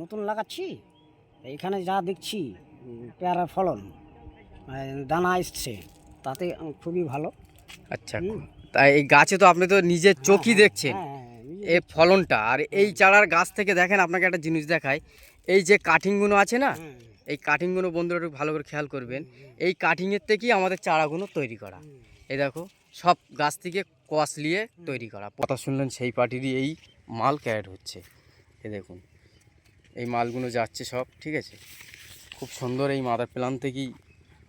নতুন লাগাচ্ছি? এইখানে যা দেখছি পেয়ারার ফলন দানা এসছে তাতে খুবই ভালো। আচ্ছা। তাই এই গাছে তো আপনি তো নিজের চোখই হ্যাঁ, দেখছেন। হ্যাঁ, হ্যাঁ, এই ফলনটা আর এই চারার গাছ থেকে দেখেন আপনাকে একটা জিনিস দেখায় এই যে কাটিংগুলো আছে না হ্যাঁ, এই কাটিংগুলো বন্ধুরা একটু ভালো করে খেয়াল করবেন। এই কাটিংয়ের থেকেই আমাদের চারাগুলো তৈরি করা। এই দেখো সব গাছ থেকে কস নিয়ে তৈরি করা। কথা শুনলেন সেই পার্টিরই এই মাল ক্যারেট হচ্ছে। এ দেখুন। এই মালগুলো যাচ্ছে সব, ঠিক আছে? খুব সুন্দর এই মাদার প্ল্যান থেকেই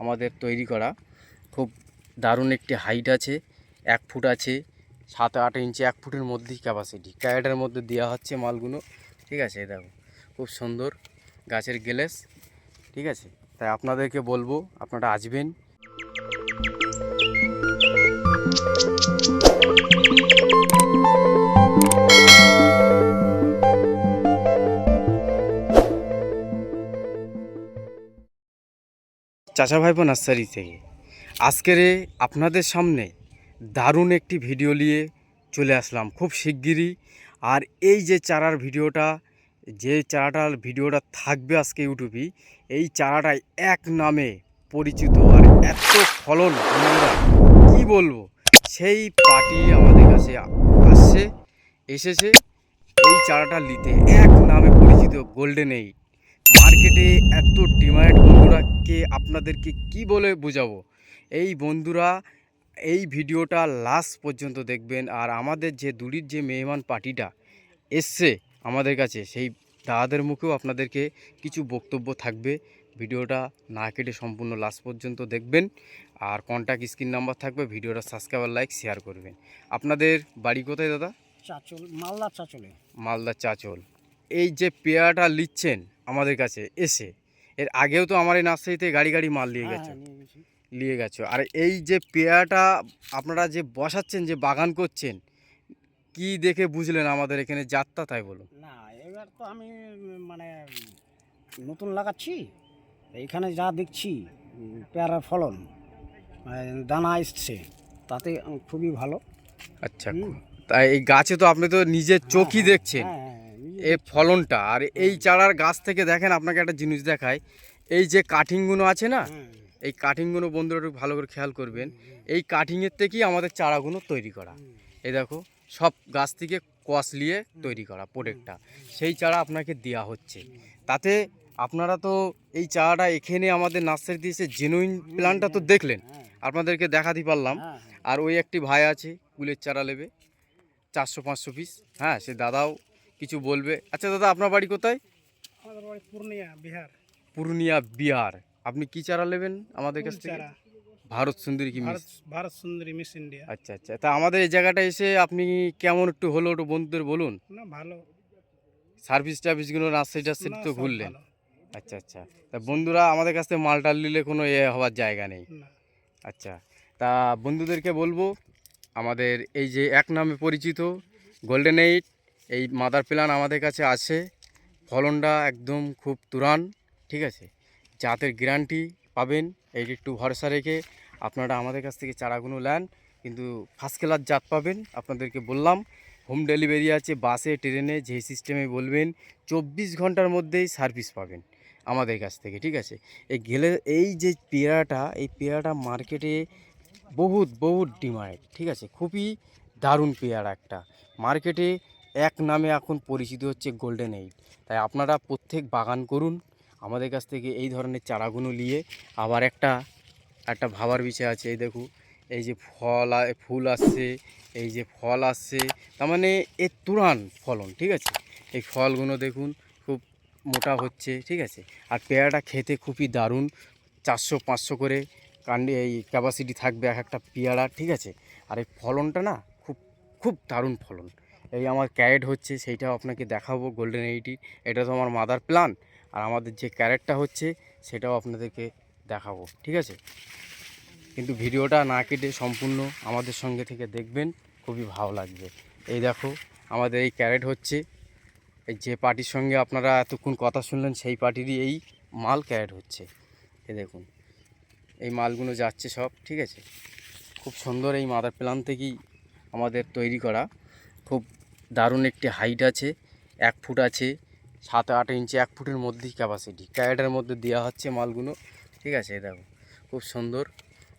আমাদের তৈরি করা। খুব দারুণ একটি হাইট আছে, এক ফুট আছে, সাত আট ইঞ্চি এক ফুটের মধ্যেই ক্যাপাসিটি ক্যারেটের মধ্যে দেওয়া হচ্ছে মালগুলো, ঠিক আছে? দেখো, খুব সুন্দর গাছের গেলেস, ঠিক আছে? তাই আপনাদেরকে বলব, আপনারা আসবেন চাচা ভাইপো নার্সারি থেকে। আজকের আপনাদের সামনে দারুণ একটি ভিডিও নিয়ে চলে আসলাম খুব শিগগিরই। আর এই যে চারার ভিডিওটা, যে চারাটার ভিডিওটা থাকবে আজকে ইউটিউবে এই চারাটা এক নামে পরিচিত। আর এত ফলন কি বলব? সেই পার্টি আমাদের কাছে আসছে, এসেছে। এই চারাটা নিতে এক নামে পরিচিত গোল্ডেন এইট মার্কেটে এত ডিমান্ড বন্ধুরাকে আপনাদেরকে কি বলে বোঝাবো? এই বন্ধুরা এই ভিডিওটা লাস্ট পর্যন্ত দেখবেন আর আমাদের যে দূরির যে মেহমান পার্টিটা এসছে আমাদের কাছে সেই দাদাদের মুখেও আপনাদেরকে কিছু বক্তব্য থাকবে। ভিডিওটা না কেটে সম্পূর্ণ লাস্ট পর্যন্ত দেখবেন আর কন্ট্যাক্ট স্ক্রিন নাম্বার থাকবে ভিডিওটা সাবস্ক্রাইবার লাইক শেয়ার করবেন। আপনাদের বাড়ি কোথায় দাদা? চাচল মালদা চাচলে। মালদা চাচল। এই যে পেয়ারাটা নিচ্ছেন আমাদের কাছে এসে। এর আগেও তো আমার এই নার্সারিতে গাড়ি গাড়ি মাল নিয়ে হ্যাঁ, গেছে। হ্যাঁ, নিয়ে গেছি। আর এই যে পেয়ারাটা আপনারা যে বসাচ্ছেন যে বাগান করছেন কি দেখে বুঝলেন আমাদের এখানে যাত্রা তাই বলুন? না এবার তো আমি মানে নতুন লাগাচ্ছি। এইখানে যা দেখছি পেয়ারার ফলন মানে দানা এসছে তাতে খুবই ভালো। আচ্ছা। তাই এই গাছে তো আপনি তো নিজের চোখই হ্যাঁ, দেখছেন। এই ফলনটা আর এই চারার গাছ থেকে দেখেন আপনাকে একটা জিনিস দেখায় এই যে কাটিংগুলো আছে না এই কাটিংগুলো বন্ধুরা একটু ভালো করে খেয়াল করবেন। এই কাটিংয়ের থেকেই আমাদের চারাগুলো তৈরি করা। এই দেখো সব গাছ থেকে কস নিয়ে তৈরি করা প্রোডাক্টটা। সেই চারা আপনাকে দেওয়া হচ্ছে। তাতে আপনারা তো এই চারাটা এখানে আমাদের নার্সারিতে এসে জেনুইন প্ল্যানটা তো দেখলেন। হ্যাঁ, আপনাদেরকে দেখাতে পারলাম। হ্যাঁ, হ্যাঁ। আর ওই একটি ভাই আছে কুলের চারা নেবে চারশো পাঁচশো পিস হ্যাঁ সে দাদাও কিছু বলবে? আচ্ছা দাদা আপনার বাড়ি কোথায়? আমাদের বাড়ি পূর্ণিয়া বিহার। পূর্ণিয়া বিহার। আপনি কি চারা নেবেন আমাদের কাছ থেকে? ভারত সুন্দরী কি ভারত সুন্দরী মিস ইন্ডিয়া। আচ্ছা আচ্ছা। তা আমাদের এই জায়গাটা এসে আপনি কেমন একটু হলো একটু বন্ধুদের বলুন। না ভালো। সার্ভিস টার্ভিসগুলো টার্সারি না, তো ঘুরলেন আচ্ছা আচ্ছা। তা বন্ধুরা আমাদের কাছ থেকে মালটা নিলে কোনো এ হওয়ার জায়গা নেই। আচ্ছা। তা বন্ধুদেরকে বলব আমাদের এই যে এক নামে পরিচিত গোল্ডেন এইট এই মাদার প্ল্যান আমাদের কাছে আছে। ফলনটা একদম খুব তুরান, ঠিক আছে? জাতের গ্যারান্টি পাবেন, এই একটু ভরসা রেখে আপনারা আমাদের কাছ থেকে চারাগুলো নেন, কিন্তু ফার্স্ট ক্লাস জাত পাবেন, আপনাদেরকে বললাম। হোম ডেলিভারি আছে বাসে ট্রেনে যে সিস্টেমে বলবেন, চব্বিশ ঘণ্টার মধ্যেই সার্ভিস পাবেন আমাদের কাছ থেকে, ঠিক আছে? এই গেলে, এই যে পেয়ারাটা, এই পেয়ারাটা মার্কেটে বহুত বহুত ডিমান্ড ঠিক আছে? খুবই দারুণ পেয়ারা একটা। মার্কেটে এক নামে এখন পরিচিত হচ্ছে গোল্ডেন এইট তাই আপনারা প্রত্যেক বাগান করুন, আমাদের কাছ থেকে এই ধরনের চারাগুলো নিয়ে। আবার একটা একটা ভাবার বিষয় আছে, এই দেখুন, এই যে ফল ফুল আসছে, এই যে ফল আসছে, তার মানে এ তুরান ফলন, ঠিক আছে? এই ফলগুলো দেখুন, খুব মোটা হচ্ছে, ঠিক আছে? আর পেয়ারাটা খেতে খুবই দারুণ, চারশো, পাঁচশো করে কান্ডি, এই ক্যাপাসিটি থাকবে এক একটা পেয়ারা, ঠিক আছে? আর এই ফলনটা না, খুব খুব দারুণ ফলন। এই আমার ক্যারেট হচ্ছে সেইটাও আপনাকে দেখাবো গোল্ডেন এইটি এটা তো আমার মাদার প্ল্যান আর আমাদের যে ক্যারেটটা হচ্ছে সেটাও আপনাদেরকে দেখাবো, ঠিক আছে? কিন্তু ভিডিওটা না কেটে সম্পূর্ণ আমাদের সঙ্গে থেকে দেখবেন, খুবই ভালো লাগবে। এই দেখো, আমাদের এই ক্যারেট হচ্ছে, এই যে পার্টির সঙ্গে আপনারা এতক্ষণ কথা শুনলেন, সেই পার্টিরই এই মাল ক্যারেট হচ্ছে। এই দেখুন, এই মালগুলো যাচ্ছে সব, ঠিক আছে? খুব সুন্দর এই মাদার প্ল্যান থেকেই আমাদের তৈরি করা। খুব দারুণ একটি হাইট আছে, এক ফুট আছে, সাত আট ইঞ্চি, এক ফুটের মধ্যেই ক্যাপাসিটি ক্যারেটের মধ্যে দেওয়া হচ্ছে মালগুলো, ঠিক আছে দেখো, খুব সুন্দর,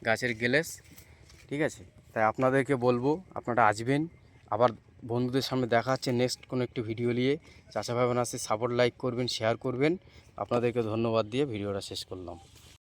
গাছের গেলেস ঠিক আছে? তাই আপনাদেরকে বলব, আপনারা আসবেন, আবার বন্ধুদের সামনে দেখা হচ্ছে নেক্সট কোনো একটি ভিডিও নিয়ে। চাষা ভাবেন আসে সাপোর্ট লাইক করবেন শেয়ার করবেন। আপনাদেরকে ধন্যবাদ দিয়ে ভিডিওটা শেষ করলাম।